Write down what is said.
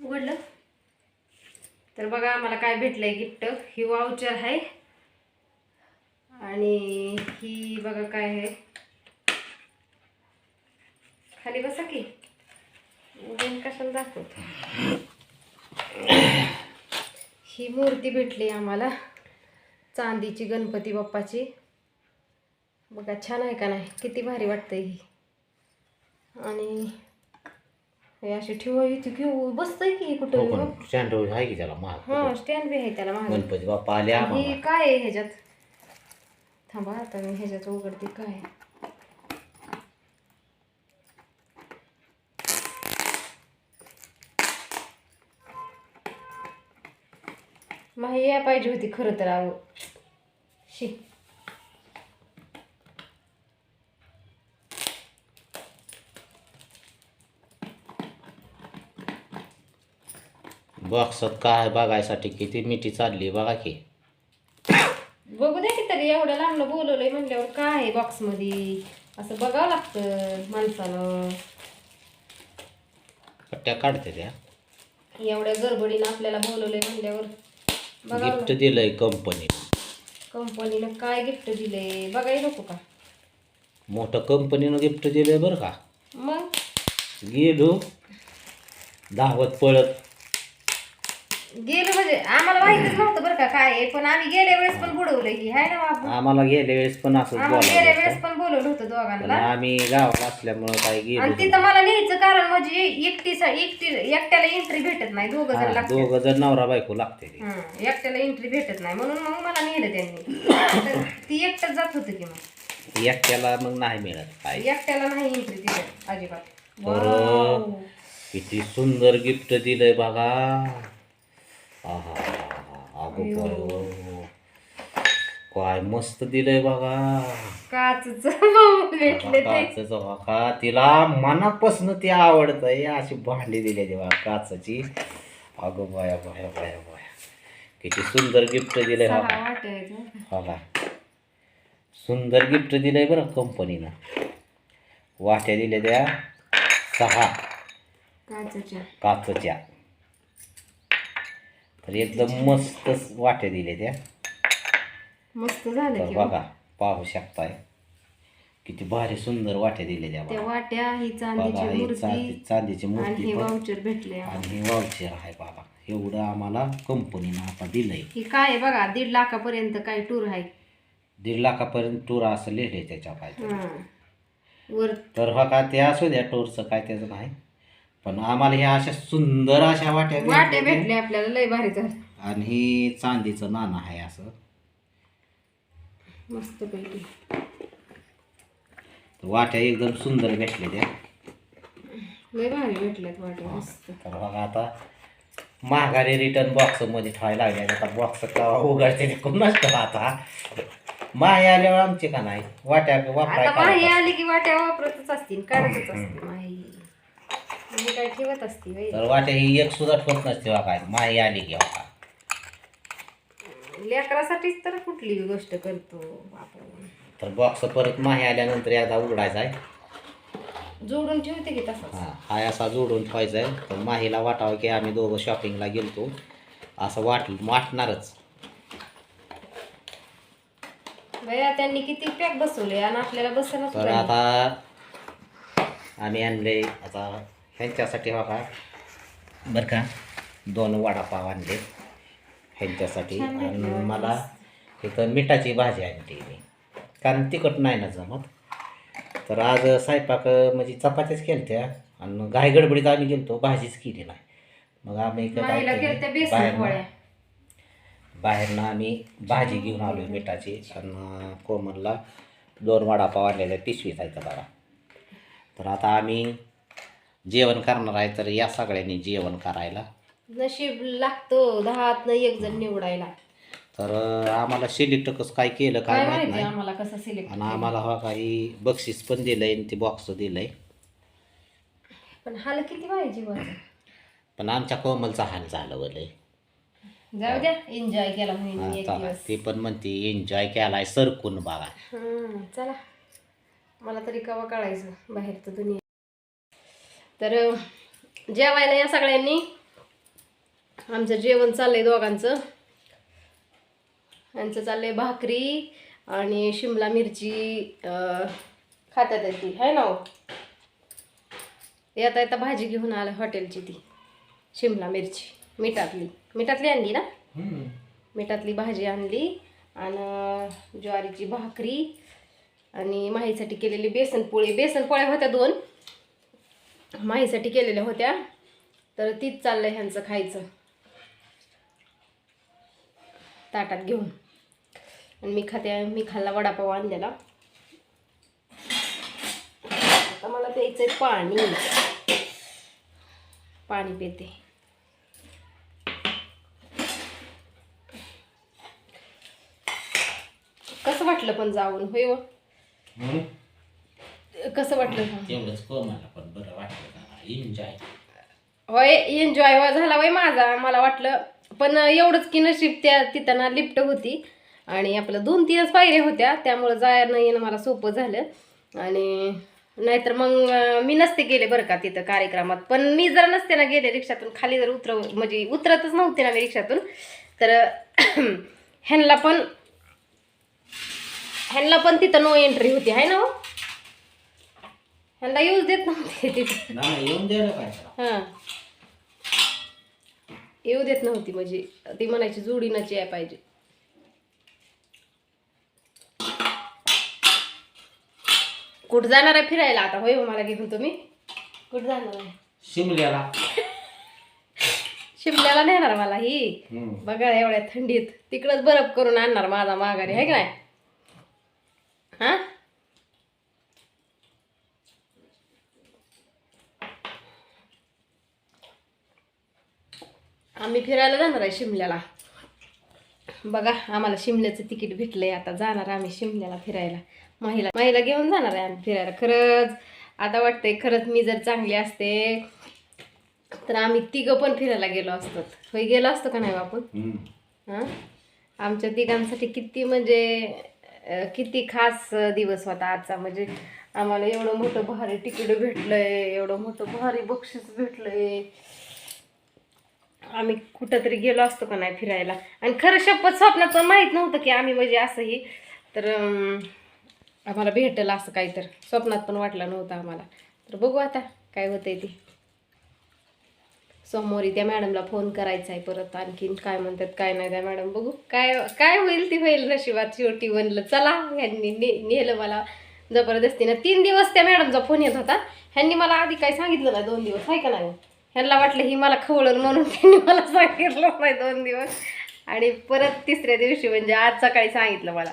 उघडलं? तर बघा आम्हाला काय भेटलंय गिफ्ट. ही वाउचर आहे. आणि ही बघा काय आहे. खाली बसा की. उघडून कशाला दाखवतो? ही मूर्ती भेटली आम्हाला. चांदीची गणपती बाप्पाची. बघा छान आहे का नाही? किती भारी वाटतं ही. आणि हे अशी ठेवा इथे घेऊ बसतंय की हो कुठं स्टँड आहे की त्याला महाग? हा स्टँड बी आहे त्याला मागे गणपती बाप्पा आले आम्हाला. ही काय आहे ह्याच्यात? थांबा आता मी ह्याच्यात उघडते काय आहे. माही या पाहिजे होती खरं तर अहो. शी. बॉक्सात काय बघायसाठी किती मिठी चालली बघा की. बघू द्या की तरी एवढ्या लांबलं बोलवलंय म्हणल्यावर काय आहे बॉक्समध्ये? असं बघावं लागतं माणसानं कट्ट्या काढते त्या. एवढ्या गडबडीनं आपल्याला बोलवलंय म्हणल्यावर बघावं गिफ्ट दिलंय कंपनी कंपनीनं काय गिफ्ट दिले बघायला नको का? मोठं कंपनीनं गिफ्ट दिलंय बरं का. मग? गेलो धावत पळत गेलं म्हणजे आम्हाला माहितीच नव्हतं बरं का काय आहे. पण आम्ही गेल्या वेळेस पण बुडवलंय की हाय ना बाबू? आम्हाला गेल्या वेळेस पण असंच आम्हाला गेल्या वेळेस. पण बोलवलं होतं पण दोघांना आम्ही गावात असल्यामुळं काय आणि गेलो तिथं मला न्यायचं कारण म्हणजे एकटी एकटी एकट्याला एंट्री भेटत नाही दोघं जण लागतात. दोघ जण नवरा बायको लागते ते. एकट्याला एंट्री भेटत नाही. म्हणून मग मला नेलं त्यांनी. तर ती एकटंच जात होतं की मग. एकट्याला मग नाही मिळत काय एकट्याला नाही एंट्री तिथे अजिबात. बरं. वाव. किती सुंदर गिफ्ट दिलंय बघा. आहा अगो. काय मस्त दिलंय बघा काचच भेटले ते. काचच बघा तिला मनापासून ती आवडतंय. अशी भांडी दिली तेव्हा काचाची. अगो बाया बाया बाया बाया. किती सुंदर गिफ्ट दिलंय बघा सुंदर गिफ्ट दिलंय बरं कंपनीनं. वाट्या दिल्या त्या सहा. काचच्या. काचच्या. तर एकदम मस्त वाट्या दिल्या त्या. मस्त झालं तर की बघा पाहू शकताय. किती भारी सुंदर वाट्या दिल्या त्या त्या बघा वाट्या ही बघा चांदीची ही मूर्ती चांदी- चांदीची आणि मूर्ती हे पण. वाउचर भेटले आणि हे वाउचर आहे बघा एवढं आम्हाला कंपनीनं आता दिलंय. ही काय आहे बघा दीड लाखापर्यंत काय टूर आहे. दीड लाखापर्यंत टूर असं लिहिलंय त्याच्या काय हं. वर तर हा का ते असू द्या टूरचं काय त्याचं नाही. पण आम्हाला ह्या अशा सुंदर अशा वाट्या वाट्या भेटल्या. भेटले आपल्याला लय भारी झालं. आणि ही चांदीचं नाणं आहे असं. मस्त पैकी. तर वाट्या एकदम सुंदर भेटल्या त्या. लय भारी भेटल्यात वाट्या मस्त. तर बघा आता महागारी रिटर्न बॉक्समध्ये ठेवायला लागले आता बॉक्स केव्हा उघडते ते कोणाच ठाऊक आता. माही आल्यावर आमची का नाही? वाट्या वापराय आता माही. आली की वाट्या वापरतच असतील काढतच असतील माही. काय ठेवत असती बाई. तर वाट्या ही एक सुद्धा ठेवत नसते बघा माही आली की बघा लेकरासाठीच तर कुठली गोष्ट करतो आपण. तर बॉक्स परत माही आल्यानंतर एकदा उघडायचा आहे. जोडून ठेवते की तसंच. हा हा असा जोडून ठेवायचा आहे. तर माहीला वाटावं की आम्ही दोघं शॉपिंगला गेलतो. असं वाट वाटणारच. बया त्यांनी किती पॅक बसवले आणि आपल्याला बसायला तर. आता आम्ही आणले आता ह्यांच्यासाठी बघा बरं का दोन वडापाव आणले ह्यांच्यासाठी. आणि. मला इथं मिठाची भाजी आणली मी. कारण तिखट नाही ना जमत. तर आज स्वयंपाक म्हणजे चपात्याच केल्या आणि घाई गडबडीत आम्ही गेलतो भाजीच केली नाही. मग आम्ही बेसन बाहेरनं- आम्ही भाजी घेऊन आलो मिठाची. आणि कोमलला दोन वडापाव आणलेले पिशवीत आहेत बघा तर आता आम्ही जेवण करणार आहे तर या सगळ्यांनी जेवण करायला. नशीब लागतो दहात एक जण निवडायला. तर आम्हाला सिलेक्ट कसं काय केलं काय काय माहीत माहिती नाही. आम्हाला कसं सिलेक्ट आणि आम्हाला हा काही बक्षीस पण दिलंय आणि ते बॉक्स दिलंय. पण हाल किती पाहिजे पण आमच्या कोमलचा हाल झालं बोले जाऊ द्या एन्जॉय केला म्हणून एक चला दिवस. ती पण म्हणते एन्जॉय केलाय सरकून बघा. हं, चला. मला तरी कवा कळायचं बाहेरचं दुनिया. तर जेवायला या सगळ्यांनी. आमचं जेवण चाललंय दोघांचं. यांचं चाललंय भाकरी आणि शिमला मिरची आहे ती. आहे ना हो? येता येता भाजी घेऊन आलं हॉटेलची ती. शिमला मिरची. मिठातली. मिठातली आणली ना? मिठातली भाजी आणली आणि ज्वारीची भाकरी आणि माहीसाठी केलेली बेसन पोळी. बेसन पोळ्या होत्या दोन. माहीसाठी केलेल्या होत्या. तर तीच चाललंय ह्यांचं खायचं. ताटात घेऊन. आणि मी खाते मी खाल्ला वडापाव आणलेला. आता मला प्यायचंय पाणी. पाणी पिते. कसं वाटलं पण जाऊन? होय हो? कसं वाटलं तेवढंच कोमाला पण बरं वाटलं एन्जॉय होय एन्जॉय झाला वय माझा मला वाटलं. पण एवढंच की नशीब त्या तिथं ना लिफ्ट होती आणि आपलं दोन तीनच पायऱ्या होत्या त्यामुळं जायला येणं मला सोपं झालं. आणि नाहीतर मग अं, मी नसते गेले बरं का तिथं कार्यक्रमात. पण मी जर नसते ना गेले रिक्षातून खाली जर उतरव म्हणजे उतरतच नव्हते ना मी रिक्षातून तर ह्यांना पण ह्यांना पण तिथं नो एंट्री होती आहे ना हो? ह्यांना यूज देत नव्हते तिथं. ना येऊन द्यायला पाहिजे हां. येऊ देत नव्हती म्हणजे ती म्हणायची जोडीनाची आहे पाहिजे कुठं जाणार आहे फिरायला आता? होय हो मला घेऊन तुम्ही. कुठं जाणार आहे? शिमल्याला. शिमल्याला नेणार मला ही. बघा एवढ्या थंडीत. तिकडंच बरफ करून आणणार माझा माघारी आहे की नाही? हा? आम्ही फिरायला जाणार आहे शिमल्याला. बघा आम्हाला शिमल्याचं तिकीट भेटलंय. आता जाणार आम्ही शिमल्याला फिरायला. महिला महिला घेऊन जाणार आहे आम्ही फिरायला. खरंच आता वाटतंय खरंच मी जर चांगली असते तर आम्ही तिघं पण फिरायला गेलो असतो. होय गेलो असतो का नाही बापून हां? आमच्या तिघांसाठी किती म्हणजे किती खास दिवस होता आजचा. म्हणजे आम्हाला एवढं मोठं भारी तिकीट भेटलंय एवढं मोठं भारी बक्षीस भेटलंय. आम्ही कुठं तरी गेलो असतो का नाही फिरायला? आणि खरं शपथ स्वप्नात पण माहीत नव्हतं की आम्ही म्हणजे असंही तर आम्हाला भेटेल असं काही तर स्वप्नात पण वाटलं नव्हतं आम्हाला. तर बघू आता काय होतंय ते. सोमवारी त्या मॅडमला फोन करायचा आहे परत. आणखीन काय म्हणतात काय नाही त्या मॅडम. बघू काय काय होईल ती होईल नशिबात. शेवटी बनलं चला ह्यांनी ने नेलं मला जबरदस्तीनं. तीन दिवस त्या मॅडमचा फोन येत होता. ह्यांनी मला आधी काय सांगितलं नाही. दोन दिवस आहे का नाही? ह्यांना वाटलं ही मला खवळल म्हणून त्यांनी मला सांगितलं नाही दोन दिवस. आणि परत तिसऱ्या दिवशी म्हणजे आज सकाळी सांगितलं मला.